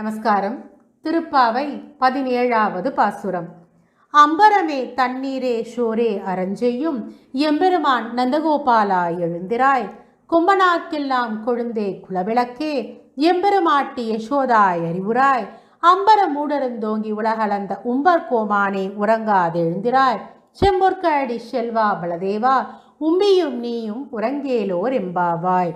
நமஸ்காரம். திருப்பாவை பதினேழாவது பாசுரம். அம்பரமே தண்ணீரே ஷோரே அரஞ்செய்யும் எம்பெருமான் நந்தகோபாலா எழுந்திராய். கும்பனாக்கெல்லாம் கொழுந்தே குலவிளக்கே. எம்பெருமாட்டி யசோதாய் அறிவுராய் அம்பர மூடருந்தோங்கி உலகளந்த உம்பர் கோமானே உறங்காதெழுந்திராய் செம்பொற்கடி செல்வா பலதேவா. உம்பியும் நீயும் உறங்கேலோர் எம்பாவாய்.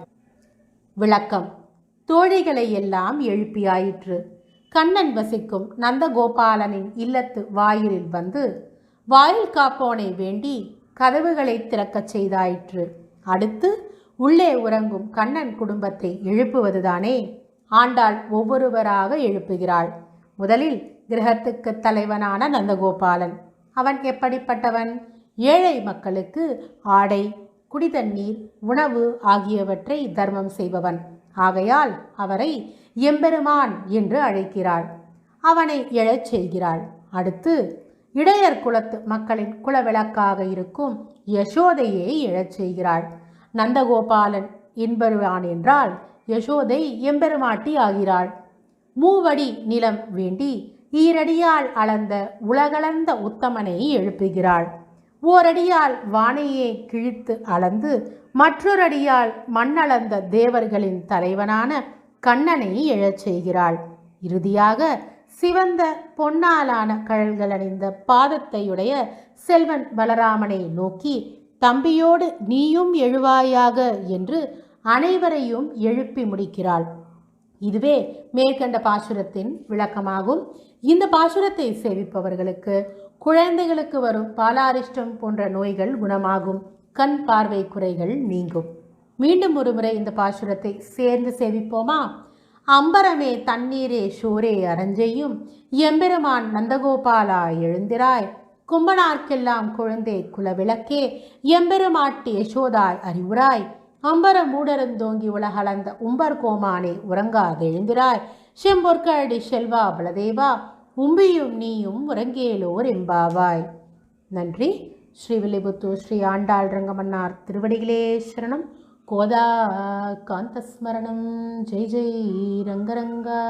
விளக்கம். தோழிகளை எல்லாம் எழுப்பியாயிற்று. கண்ணன் வசிக்கும் நந்தகோபாலனின் இல்லத்து வாயிலில் வந்து வாயில் காப்போனை வேண்டி கதவுகளை திறக்கச் செய்தாயிற்று. அடுத்து உள்ளே உறங்கும் கண்ணன் குடும்பத்தை எழுப்புவதுதானே ஆண்டாள் ஒவ்வொருவராக எழுப்புகிறாள். முதலில் கிரகத்துக்கு தலைவனான நந்தகோபாலன். அவன் எப்படிப்பட்டவன்? ஏழை மக்களுக்கு ஆடை குடிதண்ணீர் உணவு ஆகியவற்றை தர்மம் செய்பவன். ஆகையால் அவரை எம்பெருமான் என்று அழைக்கிறாள். அவனை எழச் செய்கிறாள். அடுத்து இடையர் குலத்து மக்களின் குலவிளக்காக இருக்கும் யசோதையை எழச் செய்கிறாள். நந்தகோபாலன் என்பருவான் என்றால் யசோதை எம்பெருமாட்டி ஆகிறாள். மூவடி நிலம் வேண்டி ஈரடியால் அளந்த உலகளந்த உத்தமனை எழுப்புகிறாள். ஓரடியால் வானையே கிழித்து அளந்து மற்றொரடியால் மண்ணளந்த தேவர்களின் தலைவனான கண்ணனை எழச் செய்கிறாள். இறுதியாக சிவந்த பொன்னாலான கழல்கள் அணிந்த பாதத்தையுடைய செல்வன் பலராமனை நோக்கி தம்பியோடு நீயும் எழுவாயாக என்று அனைவரையும் எழுப்பி முடிக்கிறாள். இதுவே மேற்கண்ட பாசுரத்தின் விளக்கமாகும். இந்த பாசுரத்தை சேவிப்பவர்களுக்கு குழந்தைகளுக்கு வரும் பாலாரிஷ்டம் போன்ற நோய்கள் குணமாகும். கண் பார்வை குறைகள் நீங்கும். மீண்டும் ஒருமுறை இந்த பாசுரத்தை சேர்ந்து சேவிப்போமா? அம்பரமே தண்ணீரே ஷோரே அரஞ்செய்யும் எம்பெருமான் நந்தகோபாலா எழுந்திராய். கும்பனார்க்கெல்லாம் குழந்தை குலவிளக்கே. எம்பெருமாட்டி யசோதாய் அறிவுராய் அம்பர மூடருந்தோங்கி உலகளந்த உம்பர் கோமானே உறங்காதெழுந்திராய் செம்பொற்கடி செல்வா பலதேவா. உம்பியும் நீயும் உறங்கேலோர் எம்பாவாய் நன்றி. ஸ்ரீவில்லிபுத்தூர் ஸ்ரீ ஆண்டாள் ரங்கமன்னார் திருவடிகளே சரணம். கோதா காந்தஸ்மரணம் ஜெய் ஜெய் ரங்கரங்கா.